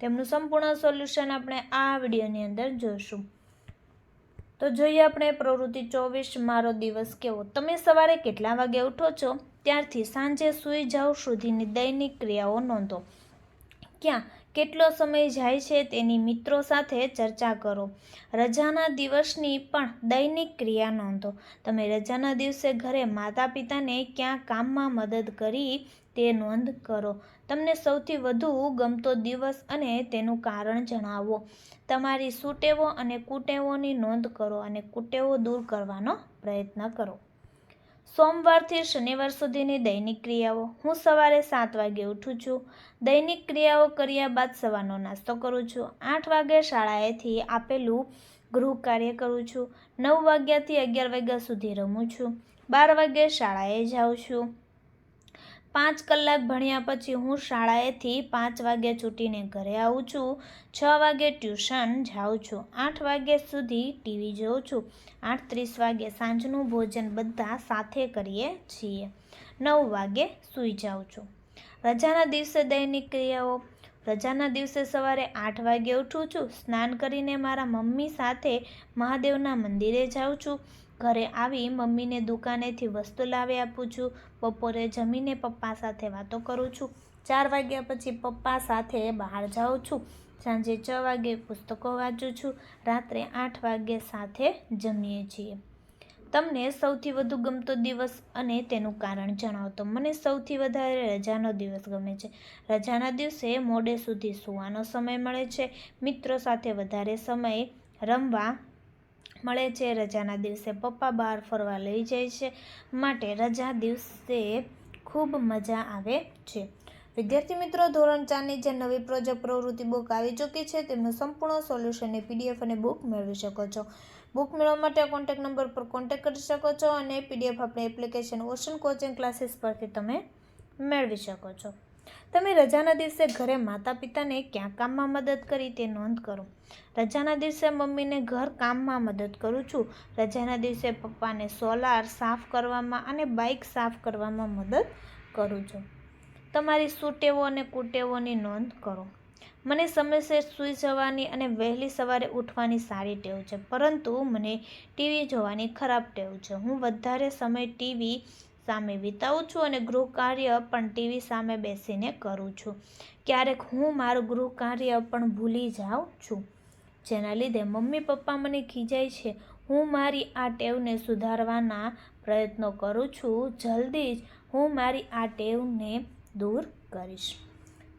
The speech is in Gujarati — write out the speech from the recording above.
તેમનું સંપૂર્ણ સોલ્યુશન આપણે આ વિડીયોની અંદર જોઈશું. તો જોઈએ આપણે પ્રવૃત્તિ ચોવીસ, મારો દિવસ કેવો? તમે સવારે કેટલા વાગે ઉઠો છો? ત્યારથી સાંજે સૂઈ જાઓ સુધીની દૈનિક ક્રિયાઓ નોંધો. ક્યાં? કેટલો સમય જાય છે તેની મિત્રો સાથે ચર્ચા કરો. રજાના દિવસની પણ દૈનિક ક્રિયા નોંધો. તમે રજાના દિવસે ઘરે માતા પિતાને ક્યાં કામમાં મદદ કરી તે નોંધ કરો. તમને સૌથી વધુ ગમતો દિવસ અને તેનું કારણ જણાવો. તમારી સુટેવો અને કુટેવોની નોંધ કરો અને કુટેવો દૂર કરવાનો પ્રયત્ન કરો. સોમવારથી શનિવાર સુધીની દૈનિક ક્રિયાઓ. હું સવારે સાત વાગે ઉઠું છું. દૈનિક ક્રિયાઓ કર્યા બાદ સવારનો નાસ્તો કરું છું. આઠ વાગે શાળાએથી આપેલું ગૃહ કાર્ય કરું છું. નવ વાગ્યાથી અગિયાર વાગ્યા સુધી રમું છું. બાર વાગે શાળાએ જાઉં છું. પાંચ કલાક ભણ્યા પછી હું શાળાએથી પાંચ વાગ્યે છૂટીને ઘરે આવું છું. છ વાગે ટ્યુશન જાઉં છું. આઠ વાગ્યા સુધી ટીવી જોઉં છું. આઠ ત્રીસ વાગે સાંજનું ભોજન બધા સાથે કરીએ છીએ. નવ વાગે સૂઈ જાઉં છું. રજાના દિવસે દૈનિક ક્રિયાઓ. રજાના દિવસે સવારે આઠ વાગે ઉઠું છું. સ્નાન કરીને મારા મમ્મી સાથે મહાદેવના મંદિરે જાઉં છું. ઘરે આવી મમ્મીને દુકાનેથી વસ્તુ લાવી આપું છું. બપોરે જમીને પપ્પા સાથે વાતો કરું છું. ચાર વાગ્યા પછી પપ્પા સાથે બહાર જાઉં છું. સાંજે છ વાગે પુસ્તકો વાંચું છું. રાત્રે આઠ વાગે સાથે જમીએ છીએ. તમને સૌથી વધુ ગમતો દિવસ અને તેનું કારણ જણાવો તો મને સૌથી વધારે રજાનો દિવસ ગમે છે. રજાના દિવસે મોડે સુધી સૂવાનો સમય મળે છે. મિત્રો સાથે વધારે સમય રમવા મળે છે. રજાના દિવસે પપ્પા બહાર ફરવા લઈ જાય છે. માટે રજા દિવસે ખૂબ મજા આવે છે. વિદ્યાર્થી મિત્રો, ધોરણ ચારની જે નવી પ્રોજેક્ટ પ્રવૃત્તિ બુક આવી ચૂકી છે, તેમનું સંપૂર્ણ સોલ્યુશનની પીડીએફ અને બુક મેળવી શકો છો. બુક મેળવવા માટે કોન્ટેક્ટ નંબર પર કોન્ટેક્ટ કરી શકો છો અને પીડીએફ આપણે એપ્લિકેશન ઓશન કોચિંગ ક્લાસીસ પરથી તમે મેળવી શકો છો. તમે રજાના દિવસે ઘરે માતા પિતાને ક્યાં કામમાં મદદ કરી તે નોંધ કરો. રજાના દિવસે મમ્મીને ઘર કામમાં મદદ કરું છું. રજાના દિવસે પપ્પાને સોલાર સાફ કરવામાં અને બાઇક સાફ કરવામાં મદદ કરું છું. તમારી સુટેવો અને કુટેવોની નોંધ કરો. મને સમયસર સૂઈ જવાની અને વહેલી સવારે ઉઠવાની સારી ટેવ છે, પરંતુ મને ટીવી જોવાની ખરાબ ટેવ છે. હું વધારે સમય ટીવી સામે વિતાવું છું અને ગૃહ કાર્ય પણ ટીવી સામે બેસીને કરું છું. ક્યારેક હું મારું ગૃહ કાર્ય પણ ભૂલી જાઉં છું. જેના લીધે મમ્મી પપ્પા મને ખીજાય છે. હું મારી આ ટેવને સુધારવાના પ્રયત્નો કરું છું. જલ્દી જ હું મારી આ ટેવને દૂર કરીશ.